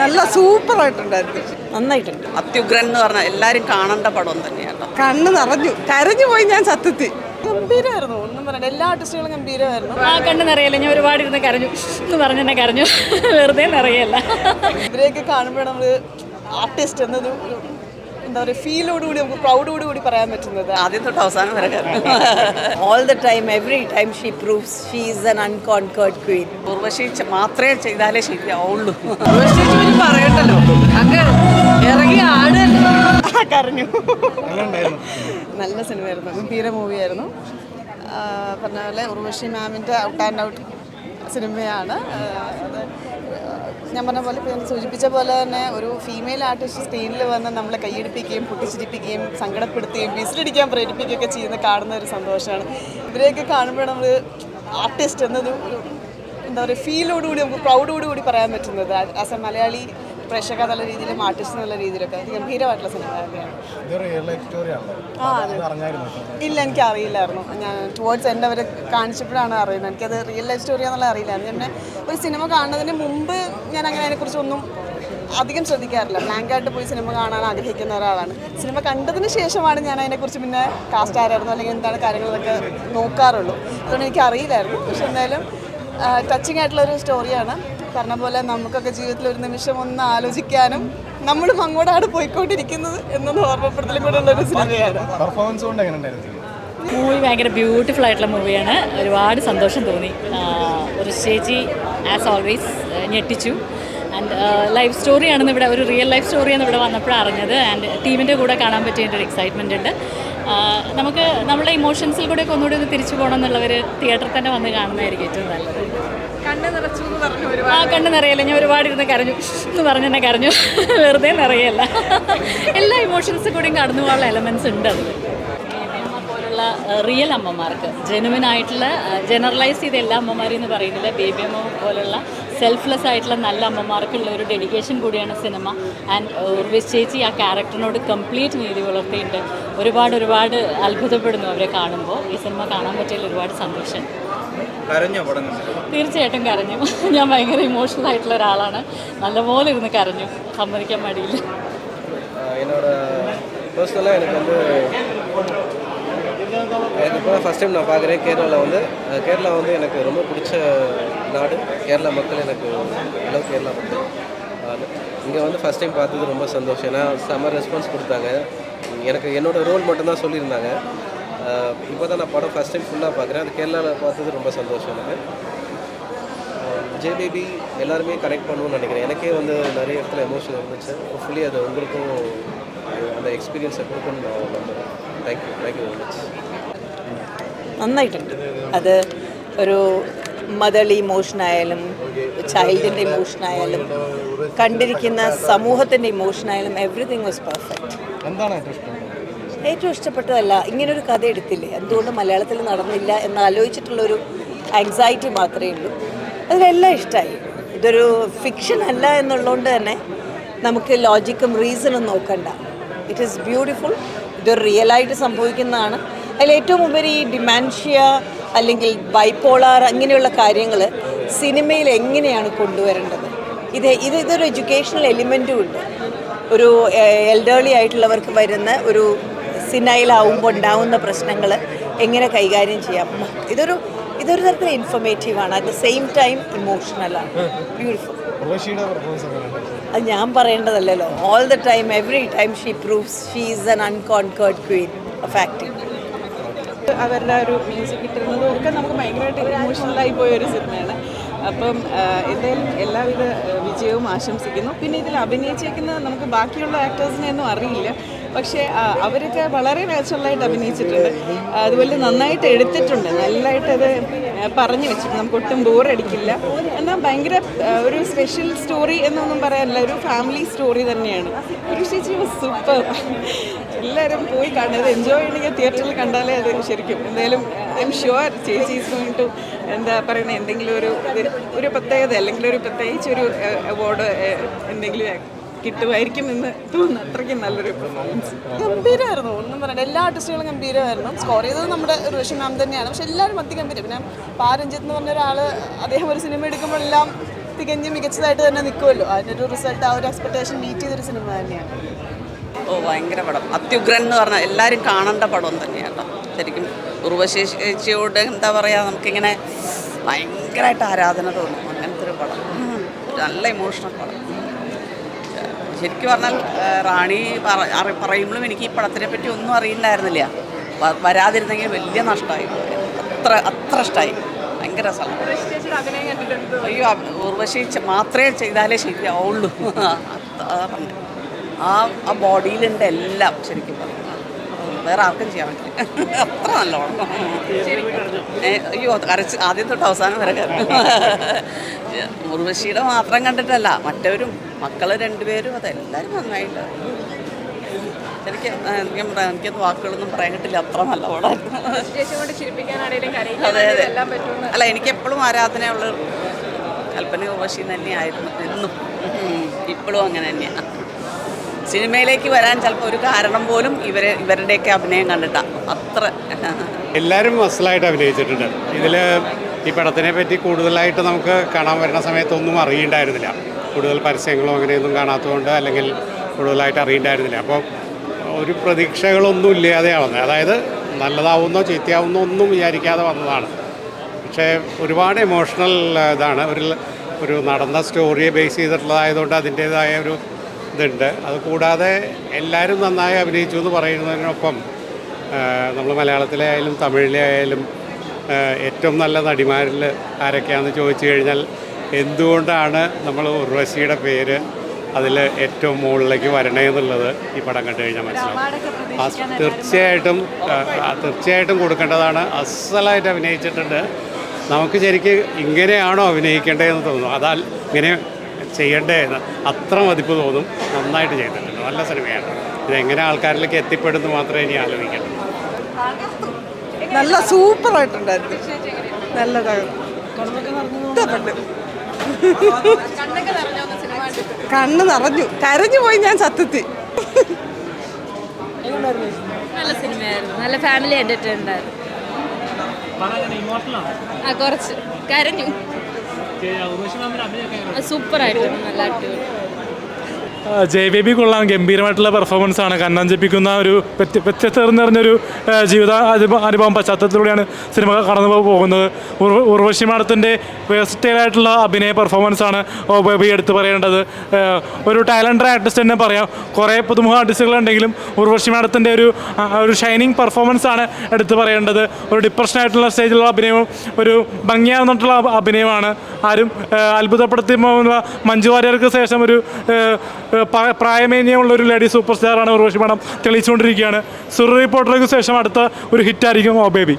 നല്ല സൂപ്പർ ആയിട്ടുണ്ടായിരുന്നു നന്നായിട്ടുണ്ട്. അത്യുഗ്രൻ എന്ന് പറഞ്ഞാൽ എല്ലാവരും കാണേണ്ട പടം തന്നെയാണ് കണ്ണ് നിറഞ്ഞു. കരഞ്ഞു പോയി ഞാൻ സത്യത്തിൽ. ഗംഭീരമായിരുന്നു ഒന്നും പറയണ്ട. എല്ലാ ആർട്ടിസ്റ്റുകളും ഗംഭീരമായിരുന്നു. ആ കണ്ണ് നിറയല്ല? ഞാൻ ഒരുപാട് ഇരുന്ന് കരഞ്ഞു. എന്ന് പറഞ്ഞു തന്നെ കരഞ്ഞു. വെറുതെ നിറയല്ല. ഇവരെയൊക്കെ കാണുമ്പോഴാണ് നമ്മൾ ആർട്ടിസ്റ്റ് എന്നത് ഒരു എന്താ പറയുക ഫീലോടുകൂടി നമുക്ക് പ്രൗഡോട് കൂടി പറയാൻ പറ്റുന്നത്. ആദ്യം തൊട്ട് അവസാനം വരെ all the time every time she she she she is unconquered queen. Urvashi മാത്രമേ ചെയ്താലേ ശരിയാവുള്ളൂ. പറയണ്ടല്ലോ. അങ്ങ് ഇറങ്ങി ആടല്ലോ കരഞ്ഞു. നല്ല സിനിമയായിരുന്നു. ഗംഭീര മൂവിയായിരുന്നു. പറഞ്ഞ പോലെ ഉർവശി മാമിന്റെ ഔട്ട് ആൻഡ് ഔട്ട് സിനിമയാണ്. ഞാൻ പറഞ്ഞ പോലെ ഇപ്പോൾ സൂചിപ്പിച്ച പോലെ തന്നെ ഒരു ഫീമെയിൽ ആർട്ടിസ്റ്റ് സ്ക്രീനിൽ വന്ന് നമ്മളെ കൈയടിപ്പിക്കുകയും പൊട്ടിച്ചിരിപ്പിക്കുകയും സങ്കടപ്പെടുത്തുകയും വിസിലടിക്കാൻ പ്രേരിപ്പിക്കുകയൊക്കെ ചെയ്യുന്ന കാണുന്ന ഒരു സന്തോഷമാണ്. ഇവരെയൊക്കെ കാണുമ്പോൾ നമ്മൾ ആർട്ടിസ്റ്റ് എന്നത് ഒരു എന്താ പറയുക ഫീലോടുകൂടി നമുക്ക് പ്രൗഡോടുകൂടി പറയാൻ പറ്റുന്നത്. ആസ് എ മലയാളി പ്രേക്ഷക എന്നുള്ള രീതിയിലും ആർട്ടിസ്റ്റ് എന്നുള്ള രീതിയിലൊക്കെ ഗംഭീരമായിട്ടുള്ള സിനിമ തന്നെയാണ് ആ അതെ ഇല്ല എനിക്ക് അറിയില്ലായിരുന്നു. ഞാൻ ടുവേർഡ്സ് എന്റെ അവർ കാണിച്ചപ്പോഴാണ് അറിയുന്നത്. എനിക്കത് റിയൽ ലൈഫ് സ്റ്റോറി എന്നുള്ള അറിയില്ലായിരുന്നു പിന്നെ ഒരു സിനിമ കാണുന്നതിന് മുമ്പ് ഞാൻ അങ്ങനെ അതിനെക്കുറിച്ചൊന്നും അധികം ശ്രദ്ധിക്കാറില്ല. ബ്ലാങ്കായിട്ട് പോയി സിനിമ കാണാൻ ആഗ്രഹിക്കുന്ന ഒരാളാണ്. സിനിമ കണ്ടതിന് ശേഷമാണ് ഞാൻ അതിനെക്കുറിച്ച് പിന്നെ കാസ്റ്റ് ആരായിരുന്നു അല്ലെങ്കിൽ എന്താണ് കാര്യങ്ങളൊക്കെ നോക്കാറുള്ളൂ. അതുകൊണ്ട് എനിക്ക് അറിയില്ലായിരുന്നു. പക്ഷെ എന്തായാലും ടച്ചിങ് ആയിട്ടുള്ളൊരു സ്റ്റോറിയാണ് പറഞ്ഞ പോലെ നമുക്കൊക്കെ ജീവിതത്തിൽ ഒരു നിമിഷം ഒന്ന് ആലോചിക്കാനും നമ്മളും അങ്ങോട്ടാണ് പോയിക്കൊണ്ടിരിക്കുന്നത് എന്നൊന്ന് ഓർമ്മപ്പെടുത്തലും കൂടെ ഉള്ളൊരു സിനിമയാണ്. മൂവി ഭയങ്കര ബ്യൂട്ടിഫുൾ ആയിട്ടുള്ള മൂവിയാണ് ഒരുപാട് സന്തോഷം തോന്നി. ഒരു ചേച്ചി ആസ് ഓൾവേസ് ഞെട്ടിച്ചു. ആൻഡ് ലൈഫ് സ്റ്റോറിയാണെന്ന് ഇവിടെ ഒരു റിയൽ ലൈഫ് സ്റ്റോറിയാണ് ഇവിടെ വന്നപ്പോഴാണ് അറിഞ്ഞത്. ആൻഡ് ടീമിന്റെ കൂടെ കാണാൻ പറ്റിയതിന്റെ ഒരു എക്സൈറ്റ്മെന്റ് ഉണ്ട്. നമുക്ക് നമ്മുടെ ഇമോഷൻസിൽ കൂടെ ഒക്കെ ഒന്നുകൂടി ഒന്ന് തിരിച്ചു പോകണം എന്നുള്ളവർ തിയേറ്ററിൽ തന്നെ വന്ന് കാണുന്നതായിരിക്കും ഏറ്റവും നല്ലത്. ആ കണ്ണ് നിറയല്ല? ഞാൻ ഒരുപാട് ഇരുന്ന് കരഞ്ഞു. എന്ന് പറഞ്ഞു തന്നെ കരഞ്ഞു. വെറുതെ നിറയല്ല. എല്ലാ ഇമോഷൻസും കൂടിയും കടന്നു പോകാനുള്ള എലമെൻസ് ഉണ്ട് അതിൽ പോലുള്ള റിയൽ അമ്മമാർക്ക് ജെനുവിൻ ആയിട്ടുള്ള ജനറലൈസ് ചെയ്ത എല്ലാ അമ്മമാരും എന്ന് പറയുന്നില്ല. ബേബി അമ്മ പോലുള്ള സെൽഫ്ലെസ് ആയിട്ടുള്ള നല്ല അമ്മമാർക്കുള്ള ഒരു ഡെഡിക്കേഷൻ കൂടിയാണ് സിനിമ ആൻഡ് ഉർവിസ് ചേച്ചി ആ ക്യാരക്ടറിനോട് കംപ്ലീറ്റ് നീതി പുലർത്തിയിട്ട് ഒരുപാട് ഒരുപാട് അത്ഭുതപ്പെടുന്നു അവരെ കാണുമ്പോൾ. ഈ സിനിമ കാണാൻ പറ്റിയതിൽ ഒരുപാട് സന്തോഷം. കരഞ്ഞോ പടം കണ്ടിട്ട് തീർച്ചയായിട്ടും കരഞ്ഞു ഞാൻ ഭയങ്കര ഇമോഷണൽ ആയിട്ടുള്ള ഒരാളാണ് നല്ലപോലെ ഇരുന്ന് കരഞ്ഞു സമ്മതിക്കാൻ മടിയില്ല என்னோட பர்சனலாக எனக்கு வந்து எனக்கு இப்போ ஃபஸ்ட் டைம் நான் பார்க்குறேன் கேரளாவில் வந்து அஹ், கேரளா வந்து எனக்கு ரொம்ப பிடிச்ச நாடு கேரளா மக்கள் எனக்கு லவ் கேரளா மக்கள் இங்கே வந்து ஃபஸ்ட் டைம் பார்த்தது ரொம்ப சந்தோஷம் ஏன்னா செம்ம ரெஸ்பான்ஸ் கொடுத்தாங்க எனக்கு என்னோட ரோல் மட்டும்தான் சொல்லியிருந்தாங்க இப்போ தான் நான் படம் ஃபஸ்ட் டைம் ஃபுல்லாக பார்க்குறேன் அது கேரளாவில் பார்த்தது ரொம்ப சந்தோஷம் எனக்கு விஜய் பேபி எல்லாருமே கனெக்ட் பண்ணுவோம்னு நினைக்கிறேன் எனக்கே வந்து நிறைய இடத்துல எமோஷன் இருந்துச்சு ஹோப்ஃபுல்லி அது உங்களுக்கும் அந்த எக்ஸ்பீரியன்ஸை கொடுக்கணும்னு நான் நம்புகிறேன் தேங்க்யூ தேங்க்யூ வெரி மச் നന്നായിട്ടുണ്ട് അത് ഒരു മദർലി ഇമോഷൻ ആയാലും ചൈൽഡിൻ്റെ ഇമോഷൻ ആയാലും കണ്ടിരിക്കുന്ന സമൂഹത്തിൻ്റെ ഇമോഷൻ ആയാലും എവറിഥിങ് വാസ് പെർഫെക്റ്റ് എന്താണ് ഏറ്റവും ഇഷ്ടപ്പെട്ടത് ഏറ്റവും ഇഷ്ടപ്പെട്ടതല്ല ഇങ്ങനൊരു കഥ എടുത്തില്ലേ? എന്തുകൊണ്ട് മലയാളത്തിൽ നടന്നില്ല എന്ന് ആലോചിച്ചിട്ടുള്ളൊരു ആങ്സൈറ്റി മാത്രമേ ഉള്ളൂ. അതിലെല്ലാം ഇഷ്ടമായി ഇതൊരു ഫിക്ഷൻ അല്ല എന്നുള്ളതുകൊണ്ട് തന്നെ നമുക്ക് ലോജിക്കും റീസണും നോക്കണ്ട. ഇറ്റ് ഈസ് ബ്യൂട്ടിഫുൾ ഇതൊരു റിയലായിട്ട് സംഭവിക്കുന്നതാണ്. അതിൽ ഏറ്റവും ഉപരി ഈ ഡിമാൻഷ്യ അല്ലെങ്കിൽ ബൈപ്പോളാർ അങ്ങനെയുള്ള കാര്യങ്ങൾ സിനിമയിൽ എങ്ങനെയാണ് കൊണ്ടുവരേണ്ടത്? ഇത് ഇത് ഇതൊരു എഡ്യൂക്കേഷണൽ എലിമെന്റും ഉണ്ട്. ഒരു എൽഡേർലി ആയിട്ടുള്ളവർക്ക് വരുന്ന ഒരു സിനയിലാവുമ്പോൾ ഉണ്ടാവുന്ന പ്രശ്നങ്ങൾ എങ്ങനെ കൈകാര്യം ചെയ്യാം. ഇതൊരു ഇതൊരു തരത്തിൽ ഇൻഫർമേറ്റീവ് ആണ്. അറ്റ് ദ സെയിം ടൈം ഇമോഷണലാണ് ബ്യൂട്ടിഫുൾ അത് ഞാൻ പറയേണ്ടതല്ലല്ലോ. All the time every time she proves she is an unconquered queen of acting അവരുടെ ഒരു മ്യൂസിക് കിട്ടുന്നതും ഒക്കെ നമുക്ക് ഭയങ്കരമായിട്ട് ഇമോഷണലായി പോയ ഒരു സിനിമയാണ്. അപ്പം എന്തായാലും എല്ലാവിധ വിജയവും ആശംസിക്കുന്നു. പിന്നെ ഇതിൽ അഭിനയിച്ചേക്കുന്നത് നമുക്ക് ബാക്കിയുള്ള ആക്ടേഴ്സിനെ ഒന്നും അറിയില്ല. പക്ഷേ അവരൊക്കെ വളരെ നാച്ചുറലായിട്ട് അഭിനയിച്ചിട്ടുണ്ട്. അതുപോലെ നന്നായിട്ട് എടുത്തിട്ടുണ്ട്. നല്ലതായിട്ട് അത് പറഞ്ഞു വെച്ചിട്ടുണ്ട്. നമുക്ക് ഒട്ടും ബോറടിക്കില്ല എന്നാൽ ഭയങ്കര ഒരു സ്പെഷ്യൽ സ്റ്റോറി എന്നൊന്നും പറയാനില്ല. ഒരു ഫാമിലി സ്റ്റോറി തന്നെയാണ്. ഒരു ചേച്ചി സൂപ്പർ എല്ലാവരും പോയി കാണുന്നത് എൻജോയ് ചെയ്യണമെങ്കിൽ തിയേറ്ററിൽ കണ്ടാലേ അത് ശരിക്കും. എന്തായാലും ഐ എം ഷുവർ ചേച്ചി ടു എന്താ പറയുന്നത് എന്തെങ്കിലും ഒരു ഒരു പ്രത്യേകത അല്ലെങ്കിൽ ഒരു പ്രത്യേകിച്ച് ഒരു അവാർഡ് എന്തെങ്കിലും കിട്ടുമായിരിക്കും എന്ന് തോന്നുന്നു. അത്രയ്ക്കും നല്ലൊരു പെർഫോമൻസ് ഗംഭീരമായിരുന്നു. ഒന്നും പറയണ്ട. എല്ലാ ആർട്ടിസ്റ്റുകളും ഗംഭീരമായിരുന്നു. സ്കോർ ചെയ്തത് നമ്മുടെ റോഷി മാം തന്നെയാണ്. പക്ഷെ എല്ലാവരും അതിഗംഭീരം. പിന്നെ പാരഞ്ജിത്ത് എന്ന് പറഞ്ഞ ഒരാൾ അദ്ദേഹം ഒരു സിനിമ എടുക്കുമ്പോൾ എല്ലാം തികഞ്ഞ് മികച്ചതായിട്ട് തന്നെ നിൽക്കുമല്ലോ അതിനൊരു റിസൾട്ട് ആ ഒരു എക്സ്പെക്ടേഷൻ മീറ്റ് ചെയ്തൊരു സിനിമ തന്നെയാണ്. ഓ ഭയങ്കര പടം. അത്യുഗ്രൻ എന്ന് പറഞ്ഞാൽ എല്ലാവരും കാണേണ്ട പടം തന്നെയാണ് ശരിക്കും ഉർവശി ചേച്ചിയോട് എന്താ പറയുക നമുക്കിങ്ങനെ ഭയങ്കരമായിട്ട് ആരാധന തോന്നും. അങ്ങനത്തെ ഒരു പടം നല്ല ഇമോഷണൽ പടം. ശരിക്കും പറഞ്ഞാൽ റാണി പറ- പറയുമ്പോഴും എനിക്ക് ഈ പടത്തിനെ പറ്റി ഒന്നും അറിയില്ലായിരുന്നില്ല. വരാതിരുന്നെങ്കിൽ വലിയ നഷ്ടമായി അത്ര അത്ര ഇഷ്ടമായി ഭയങ്കര രസമാണ്. അയ്യോ ഉർവശി മാത്രമേ ചെയ്താലേ ശരിയാവുള്ളൂ. ആ ആ ബോഡിയിലുണ്ട് എല്ലാം ശരിക്കും പറഞ്ഞു വേറെ ആർക്കും ചെയ്യാൻ പറ്റില്ല. അത്ര നല്ലോണം അയ്യോ കരച്ച് ആദ്യം തൊട്ട് അവസാനം വരെ ഉർവശിയുടെ മാത്രം കണ്ടിട്ടല്ല മറ്റവരും മക്കൾ രണ്ടുപേരും അതെല്ലാവരും നന്നായിട്ട് എനിക്ക് എനിക്കത് വാക്കുകളൊന്നും പറയാൻ കിട്ടില്ല അത്ര നല്ല അതെ അതെ. അല്ല എനിക്ക് എപ്പോഴും ആരാധനയുള്ള കൽപ്പന ഉർവശി തന്നെയായിരുന്നു. എന്നും. ഇപ്പോഴും അങ്ങനെ തന്നെയാണ് സിനിമയിലേക്ക് വരാൻ ചിലപ്പോൾ ഒരു കാരണം പോലും ഇവരെ ഇവരുടെയൊക്കെ അഭിനയം കണ്ടിട്ടാണ് അത്ര. എല്ലാവരും മസിലായിട്ട് അഭിനയിച്ചിട്ടുണ്ട്. ഇതിൽ ഈ പടത്തിനെ പറ്റി കൂടുതലായിട്ട് നമുക്ക് കാണാൻ വരുന്ന സമയത്തൊന്നും അറിയണ്ടായിരുന്നില്ല. കൂടുതൽ പരസ്യങ്ങളോ അങ്ങനെയൊന്നും കാണാത്തതുകൊണ്ട് അല്ലെങ്കിൽ കൂടുതലായിട്ട് അറിയണ്ടായിരുന്നില്ല. അപ്പോൾ ഒരു പ്രതീക്ഷകളൊന്നും ഇല്ലാതെയാണ് അതായത് നല്ലതാവുന്നോ ചീത്തയാവുന്നോ ഒന്നും വിചാരിക്കാതെ വന്നതാണ്. പക്ഷേ ഒരുപാട് ഇമോഷണൽ ഇതാണ്. ഒരു ഒരു നടന്ന സ്റ്റോറിയെ ബേസ് ചെയ്തിട്ടുള്ളതായതുകൊണ്ട് അതിന്റേതായ ഒരു ഇതുണ്ട്. അത് കൂടാതെ എല്ലാവരും നന്നായി അഭിനയിച്ചു എന്ന് പറയുന്നതിനൊപ്പം നമ്മൾ മലയാളത്തിലെ ആയാലും തമിഴിലെ ആയാലും ഏറ്റവും നല്ല നടിമാരിൽ ആരൊക്കെയാണെന്ന് ചോദിച്ചു കഴിഞ്ഞാൽ എന്തുകൊണ്ടാണ് നമ്മൾ ഉർവശിയുടെ പേര് അതിൽ ഏറ്റവും മുകളിലേക്ക് വരണേ എന്നുള്ളത് ഈ പടം കണ്ടു കഴിഞ്ഞാൽ മനസ്സിലാവും. തീർച്ചയായിട്ടും തീർച്ചയായിട്ടും കൊടുക്കേണ്ടതാണ്. അസലായിട്ട് അഭിനയിച്ചിട്ടുണ്ട്. നമുക്ക് ശരിക്കും ഇങ്ങനെയാണോ അഭിനയിക്കേണ്ടതെന്ന് തോന്നുന്നു. അതാൽ ഇങ്ങനെ ചെയ്യണ്ടേ എന്ന് അത്ര മതിപ്പ് തോന്നും. നന്നായിട്ട് ചെയ്തിട്ടുണ്ട്. നല്ല സിനിമയാണ്. ഇതെങ്ങനെ ആൾക്കാരിലേക്ക് എത്തിപ്പെടുന്നു മാത്രമേ ഇനി ആലോചിക്കണം നല്ല സൂപ്പർ ആയിട്ടുണ്ടായിരുന്നു നല്ലതാണ് കണ്ണ് നിറഞ്ഞു. കരഞ്ഞു പോയി ഞാൻ സത്യത്തിൽ. നല്ല സിനിമയായിരുന്നു. നല്ല ഫാമിലി എന്റർടൈൻമെന്റ് ആയിരുന്നു. ആ കുറച്ച്. കരഞ്ഞു. സൂപ്പർ ആയിരുന്നു നല്ല അടിപൊളി. ജെ ബി ബി കൊള്ളാം ഗംഭീരമായിട്ടുള്ള പെർഫോമൻസ് ആണ്. കണ്ണഞ്ചിപ്പിക്കുന്ന ഒരു വ്യത്യസ്തറിഞ്ഞൊരു വ്യത്യസ്തം നിറഞ്ഞൊരു ജീവിത അനുഭവ പശ്ചാത്തലത്തിലൂടെയാണ് സിനിമ കടന്നു പോകുന്നത്. ഉർവ- ഉർവശി മാഡത്തിന്റെ വേസ്റ്റൈലായിട്ടുള്ള അഭിനയ പെർഫോമൻസ് ആണ് ഓ ബേബി എടുത്തു പറയേണ്ടത്. ഒരു ടാലന്റഡ് ആർട്ടിസ്റ്റ് തന്നെ പറയാം. കുറേ പുതുമുഖ ആർട്ടിസ്റ്റുകളുണ്ടെങ്കിലും ഉർവശി മാഡത്തിന്റെ ഒരു ഒരു ഷൈനിങ് പെർഫോമൻസ് ആണ് എടുത്തു പറയേണ്ടത്. ഒരു ഡിപ്രഷനായിട്ടുള്ള സ്റ്റേജിലുള്ള അഭിനയവും ഒരു ഭംഗിയാർന്നിട്ടുള്ള അഭിനയമാണ് ആരും ആ, അത്ഭുതപ്പെടുത്തി മഞ്ജു വാര്യർക്ക് ശേഷം ഒരു പ്രായമേന്യമുള്ള ഒരു ലേഡി സൂപ്പർ സ്റ്റാറാണ് ഉർവശി മാഡം തെളിയിച്ചുകൊണ്ടിരിക്കുകയാണ്. സുറി റിപ്പോർട്ടർക്ക് ശേഷം അടുത്ത ഒരു ഹിറ്റായിരിക്കും ഓ ബേബി.